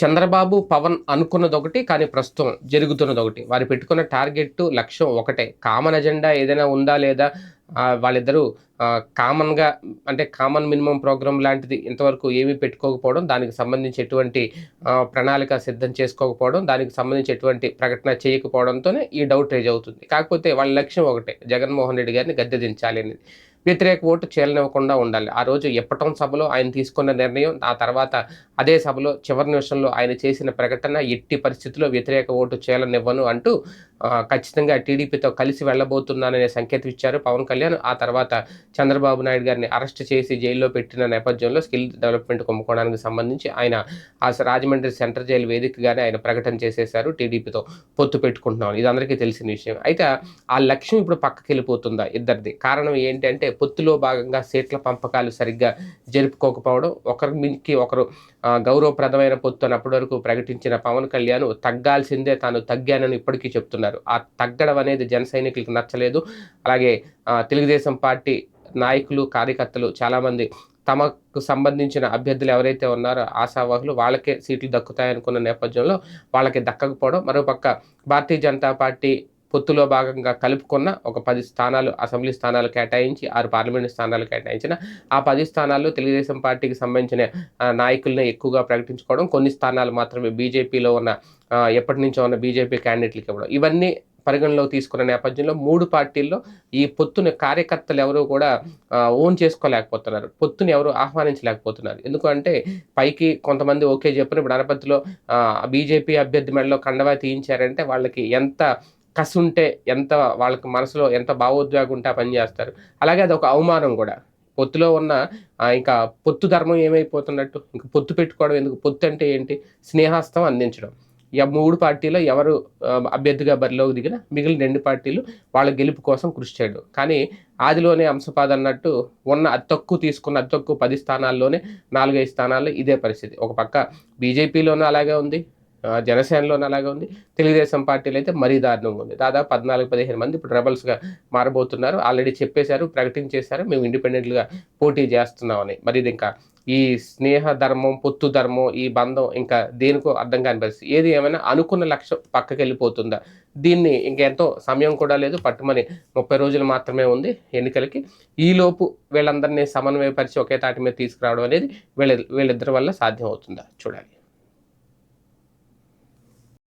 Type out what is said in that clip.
చంద్రబాబు పవన్ అనుకున్నది ఒకటి కానీ ప్రస్తుతం జరుగుతున్నది ఒకటి వారు పెట్టుకున్న టార్గెట్ లక్ష్యం ఒకటే. కామన్ ఎజెండా ఏదైనా ఉందా లేదా? వాళ్ళిద్దరూ కామన్గా అంటే కామన్ మినిమం ప్రోగ్రామ్ లాంటిది ఇంతవరకు ఏమీ పెట్టుకోకపోవడం దానికి సంబంధించి ఎటువంటి ప్రణాళిక సిద్ధం చేసుకోకపోవడం దానికి సంబంధించి ఎటువంటి ప్రకటన చేయకపోవడంతోనే ఈ డౌట్ రేజ్ అవుతుంది. కాకపోతే వాళ్ళ లక్ష్యం ఒకటే జగన్మోహన్ రెడ్డి గారిని గద్దె దించాలి అనేది. వ్యతిరేక ఓటు చేయనివ్వకుండా ఉండాలి. ఆ రోజు ఎప్పటం సభలో ఆయన తీసుకున్న నిర్ణయం ఆ తర్వాత అదే సభలో చివరి నిమిషంలో ఆయన చేసిన ప్రకటన ఎట్టి పరిస్థితుల్లో వ్యతిరేక ఓటు చేయాలనివ్వను అంటూ ఖచ్చితంగా టీడీపీతో కలిసి వెళ్ళబోతున్నాననే సంకేతం ఇచ్చారు పవన్ కళ్యాణ్. ఆ తర్వాత చంద్రబాబు నాయుడు గారిని అరెస్ట్ చేసి జైల్లో పెట్టిన నేపథ్యంలో స్కిల్ డెవలప్మెంట్ కుంభకోణానికి సంబంధించి ఆయన ఆ రాజమండ్రి సెంట్రల్ జైలు వేదికగానే ఆయన ప్రకటన చేసేశారు టీడీపీతో పొత్తు పెట్టుకుంటున్నాం ఇది అందరికీ తెలిసిన విషయం. అయితే ఆ లక్ష్యం ఇప్పుడు పక్కకి వెళ్ళిపోతుందా ఇద్దరిది? కారణం ఏంటంటే పొత్తులో భాగంగా సీట్ల పంపకాలు సరిగ్గా జరుపుకోకపోవడం ఒకరికి ఒకరు గౌరవప్రదమైన పొత్తు అని అప్పటి వరకు ప్రకటించిన పవన్ కళ్యాణ్ తగ్గాల్సిందే తాను తగ్గానని ఇప్పటికీ చెప్తున్నారు. ఆ తగ్గడం అనేది జన సైనికులకు నచ్చలేదు. అలాగే తెలుగుదేశం పార్టీ నాయకులు కార్యకర్తలు చాలామంది తమకు సంబంధించిన అభ్యర్థులు ఎవరైతే ఉన్నారో ఆశావాహులు వాళ్ళకే సీట్లు దక్కుతాయనుకున్న నేపథ్యంలో వాళ్ళకి దక్కకపోవడం. మరోపక్క భారతీయ జనతా పార్టీ పొత్తులో భాగంగా కలుపుకున్న ఒక పది స్థానాలు అసెంబ్లీ స్థానాలు కేటాయించి ఆరు పార్లమెంటు స్థానాలు కేటాయించిన ఆ పది స్థానాల్లో తెలుగుదేశం పార్టీకి సంబంధించిన నాయకులను నాయకుల్ని ఎక్కువగా ప్రకటించుకోవడం కొన్ని స్థానాలు మాత్రమే బీజేపీలో ఉన్న ఎప్పటి నుంచో ఉన్న బీజేపీ క్యాండిడేట్లకు ఇవ్వడం. ఇవన్నీ పరిగణలోకి తీసుకున్న నేపథ్యంలో మూడు పార్టీల్లో ఈ పొత్తుని కార్యకర్తలు ఎవరు కూడా ఓన్ చేసుకోలేకపోతున్నారు. పొత్తుని ఎవరు ఆహ్వానించలేకపోతున్నారు. ఎందుకంటే పైకి కొంతమంది ఓకే చెప్పిన ఇప్పుడు అనపతిలో బీజేపీ అభ్యర్థి మెడలో కండవా తీయించారంటే వాళ్ళకి ఎంత కసి ఉంటే ఎంత వాళ్ళకి మనసులో ఎంత భావోద్వేగం ఉంటే పని చేస్తారు. అలాగే అది ఒక అవమానం కూడా. పొత్తులో ఉన్న ఆ, ఇంకా పొత్తు ధర్మం ఏమైపోతున్నట్టు ఇంకా పొత్తు పెట్టుకోవడం ఎందుకు? పొత్తు అంటే ఏంటి? స్నేహాస్తం అందించడం. ఈ మూడు పార్టీలో ఎవరు అభ్యర్థిగా బరిలోకి దిగినా మిగిలిన రెండు పార్టీలు వాళ్ళ గెలుపు కోసం కృషి చేయడం. కానీ ఆదిలోనే అంశపాద అన్నట్టు ఉన్న అతి తక్కువ తీసుకున్న అతి తక్కువ పది స్థానాల్లోనే నాలుగైదు స్థానాల్లో ఇదే పరిస్థితి. ఒక పక్క బీజేపీలోనూ అలాగే ఉంది. జనసేనలోనే అలాగే ఉంది. తెలుగుదేశం పార్టీలో అయితే మరీ దారుణంగా ఉంది. దాదాపు పద్నాలుగు పదిహేను మంది ఇప్పుడు రెబల్స్గా మారబోతున్నారు. ఆల్రెడీ చెప్పేశారు ప్రకటించేశారు. మేము ఇండిపెండెంట్గా పోటీ చేస్తున్నామని. మరి ఇది ఇంకా ఈ స్నేహ ధర్మం పొత్తు ధర్మం ఈ బంధం ఇంకా దేనికో అర్థం కాని పరిస్థితి. ఏది ఏమైనా అనుకున్న లక్ష్యం పక్కకి వెళ్ళిపోతుందా దీన్ని ఇంకెంతో సమయం కూడా లేదు. పట్టుమని ముప్పై రోజులు మాత్రమే ఉంది ఎన్నికలకి. ఈలోపు వీళ్ళందరినీ సమన్వయపరిచి ఒకే తాటి మీద తీసుకురావడం అనేది వీళ్ళ వీళ్ళిద్దరి వల్ల సాధ్యం అవుతుందా? చూడాలి.